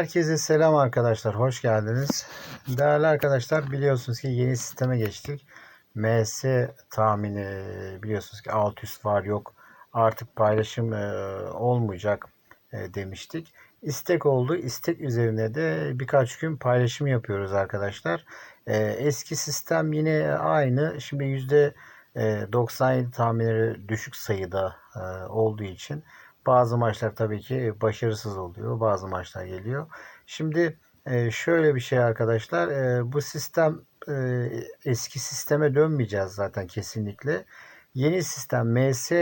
Herkese selam arkadaşlar. Hoş geldiniz. Değerli arkadaşlar biliyorsunuz ki yeni sisteme geçtik. MS tahmini biliyorsunuz ki alt üst var yok. Artık paylaşım e, olmayacak e, demiştik. İstek oldu. İstek üzerine de birkaç gün paylaşım yapıyoruz arkadaşlar. E, eski sistem yine aynı. Şimdi yüzde 97 tahminleri düşük sayıda olduğu için bazı maçlar tabii ki başarısız oluyor. Bazı maçlar geliyor. Şimdi e, şöyle bir şey arkadaşlar. E, bu sistem e, eski sisteme dönmeyeceğiz zaten kesinlikle. Yeni sistem MS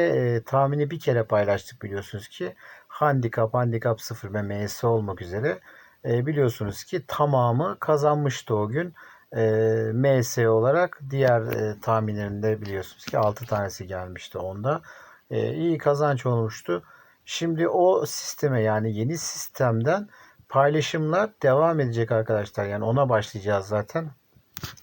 tahmini bir kere paylaştık biliyorsunuz ki. Handikap, handikap 0 ve MS olmak üzere. Biliyorsunuz ki tamamı kazanmıştı o gün. MS olarak diğer tahminlerinde biliyorsunuz ki 6 tanesi gelmişti onda. İyi kazanç olmuştu. Şimdi o sisteme yani yeni sistemden paylaşımlar devam edecek arkadaşlar. Yani ona başlayacağız zaten.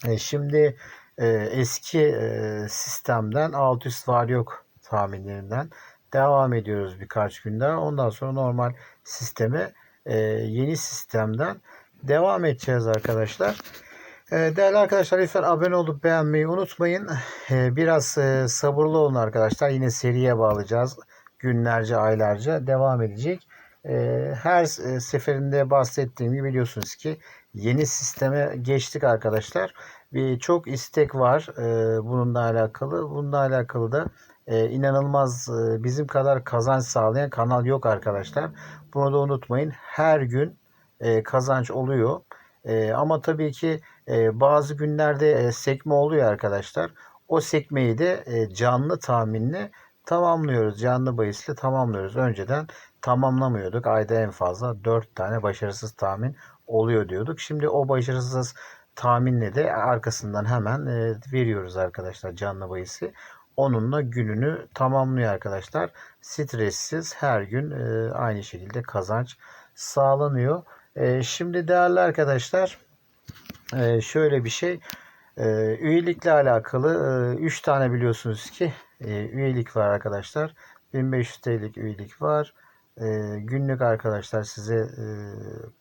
E, şimdi e, eski e, sistemden alt üst var yok tahminlerinden devam ediyoruz birkaç gün daha. Ondan sonra normal sisteme e, yeni sistemden devam edeceğiz arkadaşlar. E, değerli arkadaşlar lütfen abone olup beğenmeyi unutmayın. E, biraz e, sabırlı olun arkadaşlar. Yine seriye bağlayacağız günlerce, aylarca devam edecek. Ee, her e, seferinde bahsettiğim gibi biliyorsunuz ki yeni sisteme geçtik arkadaşlar. Bir çok istek var e, bununla alakalı. Bununla alakalı da e, inanılmaz bizim kadar kazanç sağlayan kanal yok arkadaşlar. Bunu da unutmayın. Her gün kazanç oluyor. Ama tabii ki bazı günlerde sekme oluyor arkadaşlar. O sekmeyi de canlı tahminle tamamlıyoruz. Canlı bahisle tamamlıyoruz. Önceden tamamlamıyorduk. Ayda en fazla 4 tane başarısız tahmin oluyor diyorduk. Şimdi o başarısız tahminle de arkasından hemen e, veriyoruz arkadaşlar canlı bahisi. Onunla gününü tamamlıyor arkadaşlar. Stressiz her gün e, aynı şekilde kazanç sağlanıyor. E, şimdi değerli arkadaşlar şöyle bir şey. Üyelikle alakalı 3 tane biliyorsunuz ki e, üyelik var arkadaşlar. 1500 TL'lik üyelik var. E, günlük arkadaşlar size e,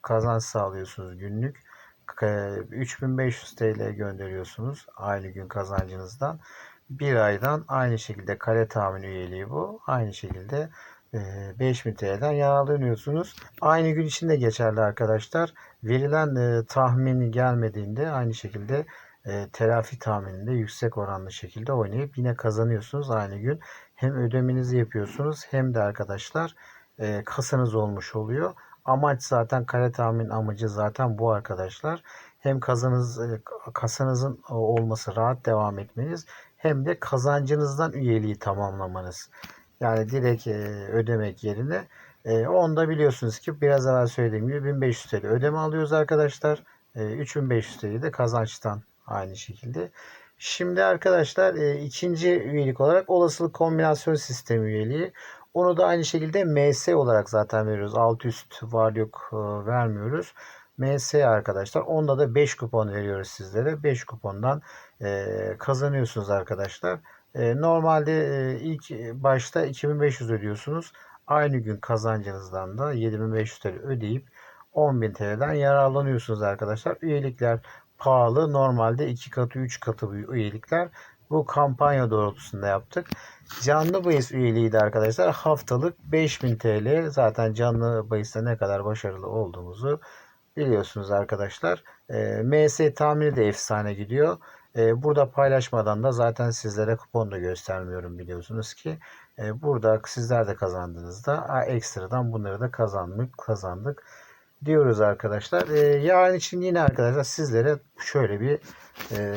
kazanç sağlıyorsunuz günlük. E, 3500 TL gönderiyorsunuz aynı gün kazancınızdan. Bir aydan aynı şekilde kare tahmin üyeliği bu. Aynı şekilde 5000 TL'den yararlanıyorsunuz. Aynı gün içinde geçerli arkadaşlar. Verilen e, tahmin gelmediğinde aynı şekilde e, telafi tahmininde yüksek oranlı şekilde oynayıp yine kazanıyorsunuz aynı gün. Hem ödemenizi yapıyorsunuz hem de arkadaşlar e, kasanız olmuş oluyor. Amaç zaten kare tahmin amacı zaten bu arkadaşlar. Hem kazanız e, kasanızın olması rahat devam etmeniz hem de kazancınızdan üyeliği tamamlamanız. Yani direkt e, ödemek yerine e, onda biliyorsunuz ki biraz evvel söylediğim gibi 1500 TL ödeme alıyoruz arkadaşlar. E, 3500 TL de kazançtan Aynı şekilde. Şimdi arkadaşlar e, ikinci üyelik olarak olasılık kombinasyon sistemi üyeliği. Onu da aynı şekilde MS olarak zaten veriyoruz. Alt üst var yok e, vermiyoruz. MS arkadaşlar. Onda da 5 kupon veriyoruz sizlere. 5 kupondan e, kazanıyorsunuz arkadaşlar. E, normalde e, ilk başta 2500 ödüyorsunuz. Aynı gün kazancınızdan da 7500 TL ödeyip 10.000 TL'den yararlanıyorsunuz arkadaşlar. Üyelikler pahalı. Normalde 2 katı 3 katı üyelikler. Bu kampanya doğrultusunda yaptık. Canlı bahis üyeliği de arkadaşlar haftalık 5000 TL. Zaten canlı bahiste ne kadar başarılı olduğumuzu biliyorsunuz arkadaşlar. E, MS tahmini de efsane gidiyor. E, burada paylaşmadan da zaten sizlere kupon da göstermiyorum biliyorsunuz ki. E, burada sizler de kazandığınızda ekstradan bunları da kazandık. kazandık diyoruz arkadaşlar. E, yarın için yine arkadaşlar sizlere şöyle bir e,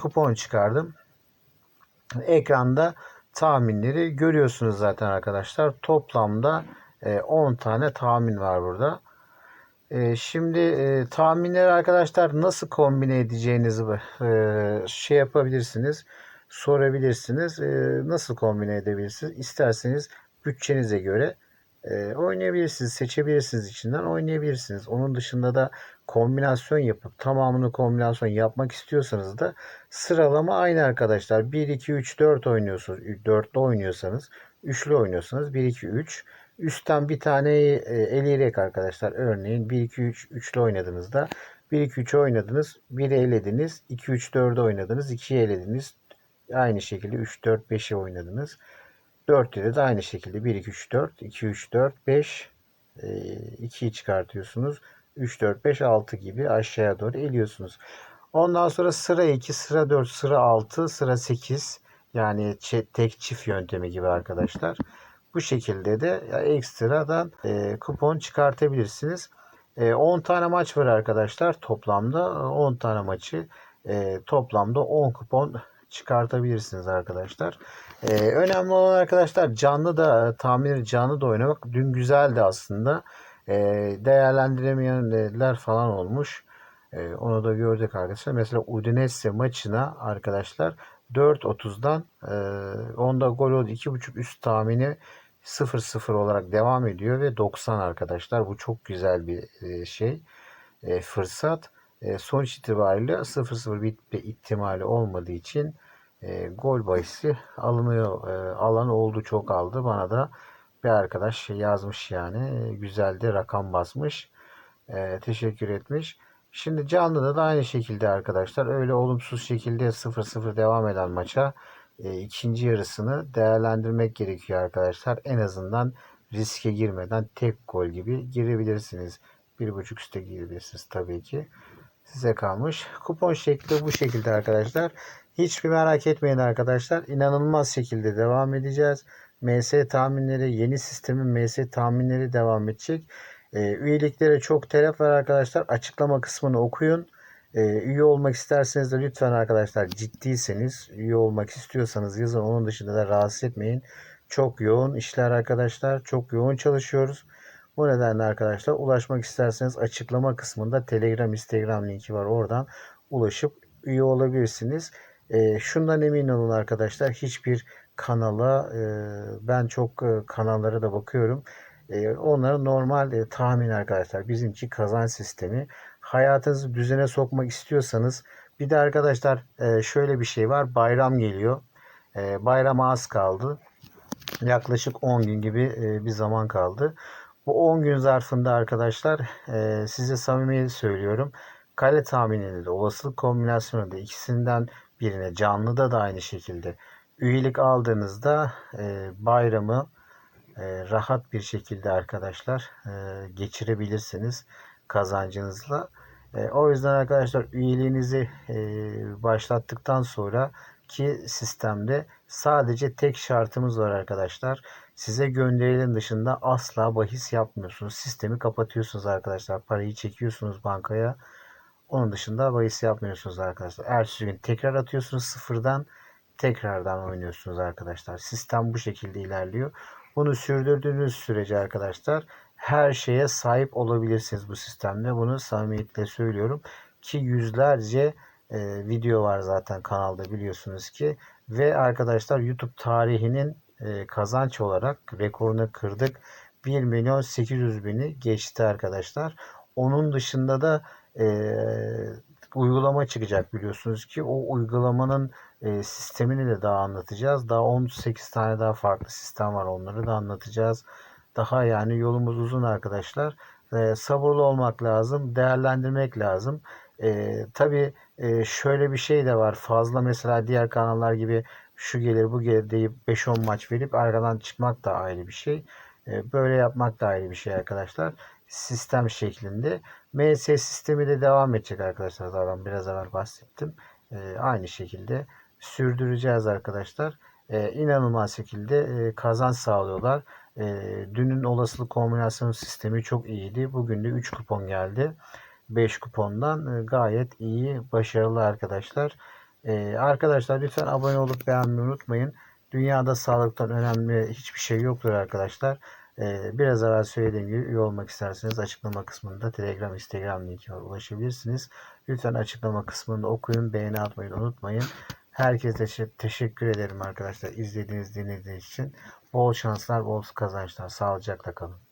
kupon çıkardım. Ekranda tahminleri görüyorsunuz zaten arkadaşlar. Toplamda e, 10 tane tahmin var burada. E, şimdi e, tahminleri arkadaşlar nasıl kombine edeceğinizi e, şey yapabilirsiniz. Sorabilirsiniz. E, nasıl kombine edebilirsiniz? İsterseniz bütçenize göre e, oynayabilirsiniz. Seçebilirsiniz içinden oynayabilirsiniz. Onun dışında da kombinasyon yapıp tamamını kombinasyon yapmak istiyorsanız da sıralama aynı arkadaşlar. 1, 2, 3, 4 oynuyorsunuz. 4'lü oynuyorsanız, 3'lü oynuyorsanız 1, 2, 3. Üstten bir tane eleyerek arkadaşlar. Örneğin 1 2 3 üçlü oynadığınızda 1 2 3 oynadınız. 1'i elediniz. 2 3 4'ü oynadınız. 2'yi elediniz. Aynı şekilde 3 4 5'i oynadınız. 4'te de aynı şekilde 1 2 3 4 2 3 4 5 2'yi çıkartıyorsunuz. 3 4 5 6 gibi aşağıya doğru eliyorsunuz. Ondan sonra sıra 2, sıra 4, sıra 6, sıra 8 yani tek çift yöntemi gibi arkadaşlar. Bu şekilde de ekstradan e, kupon çıkartabilirsiniz. E, 10 tane maç var arkadaşlar toplamda. 10 tane maçı e, toplamda 10 kupon çıkartabilirsiniz arkadaşlar. E, önemli olan arkadaşlar canlı da tahmin canlı da oynamak. Dün güzeldi aslında. E, değerlendiremeyenler falan olmuş. E, onu da gördük arkadaşlar. Mesela Udinese maçına arkadaşlar 4.30'dan e, onda gol oldu 2.5 üst tahmini 0-0 olarak devam ediyor ve 90 arkadaşlar. Bu çok güzel bir e, şey. E, fırsat. E, sonuç itibariyle 0-0 bitme ihtimali olmadığı için e, gol bahisi alınıyor. E, alan oldu çok aldı. Bana da bir arkadaş yazmış yani. Güzel de rakam basmış. E, teşekkür etmiş. Şimdi canlıda da aynı şekilde arkadaşlar. Öyle olumsuz şekilde 0-0 devam eden maça e, ikinci yarısını değerlendirmek gerekiyor arkadaşlar. En azından riske girmeden tek gol gibi girebilirsiniz. Bir buçuk üste girebilirsiniz tabii ki. Size kalmış. Kupon şekli bu şekilde arkadaşlar. Hiçbir merak etmeyin arkadaşlar. İnanılmaz şekilde devam edeceğiz. MS tahminleri, yeni sistemin MS tahminleri devam edecek. E, üyeliklere çok telef var arkadaşlar. Açıklama kısmını okuyun. E, üye olmak isterseniz de lütfen arkadaşlar ciddiyseniz üye olmak istiyorsanız yazın. Onun dışında da rahatsız etmeyin. Çok yoğun işler arkadaşlar. Çok yoğun çalışıyoruz. Bu nedenle arkadaşlar ulaşmak isterseniz açıklama kısmında Telegram, Instagram linki var. Oradan ulaşıp üye olabilirsiniz. E, şundan emin olun arkadaşlar. Hiçbir kanala e, ben çok e, kanallara da bakıyorum. E, onların normal e, tahmin arkadaşlar. Bizimki kazanç sistemi. Hayatınızı düzene sokmak istiyorsanız bir de arkadaşlar e, şöyle bir şey var. Bayram geliyor. E, bayrama az kaldı. Yaklaşık 10 gün gibi e, bir zaman kaldı. Bu 10 gün zarfında arkadaşlar e, size samimi söylüyorum. Kale tahmininde de olasılık kombinasyonu da ikisinden birine canlıda da aynı şekilde üyelik aldığınızda e, bayramı e, rahat bir şekilde arkadaşlar e, geçirebilirsiniz kazancınızla. E, o yüzden arkadaşlar üyeliğinizi e, başlattıktan sonra ki sistemde sadece tek şartımız var arkadaşlar. Size gönderilen dışında asla bahis yapmıyorsunuz. Sistemi kapatıyorsunuz arkadaşlar. Parayı çekiyorsunuz bankaya. Onun dışında bahis yapmıyorsunuz arkadaşlar. Ertesi gün tekrar atıyorsunuz sıfırdan. Tekrardan oynuyorsunuz arkadaşlar. Sistem bu şekilde ilerliyor. Bunu sürdürdüğünüz sürece arkadaşlar her şeye sahip olabilirsiniz bu sistemde. Bunu samimiyetle söylüyorum ki yüzlerce e, video var zaten kanalda biliyorsunuz ki ve arkadaşlar YouTube tarihinin e, kazanç olarak rekorunu kırdık. 1 milyon 800 bini geçti arkadaşlar. Onun dışında da e, uygulama çıkacak biliyorsunuz ki o uygulamanın e, sistemini de daha anlatacağız. Daha 18 tane daha farklı sistem var onları da anlatacağız. Daha yani yolumuz uzun arkadaşlar. E, sabırlı olmak lazım, değerlendirmek lazım. E, tabii e, şöyle bir şey de var. Fazla mesela diğer kanallar gibi şu gelir bu gelir deyip 5-10 maç verip arkadan çıkmak da ayrı bir şey. Böyle yapmak da ayrı bir şey arkadaşlar. Sistem şeklinde. MS sistemi de devam edecek arkadaşlar. Zaten biraz evvel bahsettim. E, aynı şekilde sürdüreceğiz arkadaşlar. E, inanılmaz şekilde e, kazanç sağlıyorlar. E, dünün olasılık kombinasyon sistemi çok iyiydi. Bugün de 3 kupon geldi. 5 kupondan e, gayet iyi, başarılı arkadaşlar. E, arkadaşlar lütfen abone olup beğenmeyi unutmayın. Dünyada sağlıktan önemli hiçbir şey yoktur arkadaşlar. E, biraz evvel söylediğim gibi üye olmak isterseniz açıklama kısmında Telegram, Instagram linki var ulaşabilirsiniz. Lütfen açıklama kısmında okuyun, beğeni atmayı unutmayın. Herkese teşekkür ederim arkadaşlar izlediğiniz dinlediğiniz için. Bol şanslar, bol kazançlar. Sağlıcakla kalın.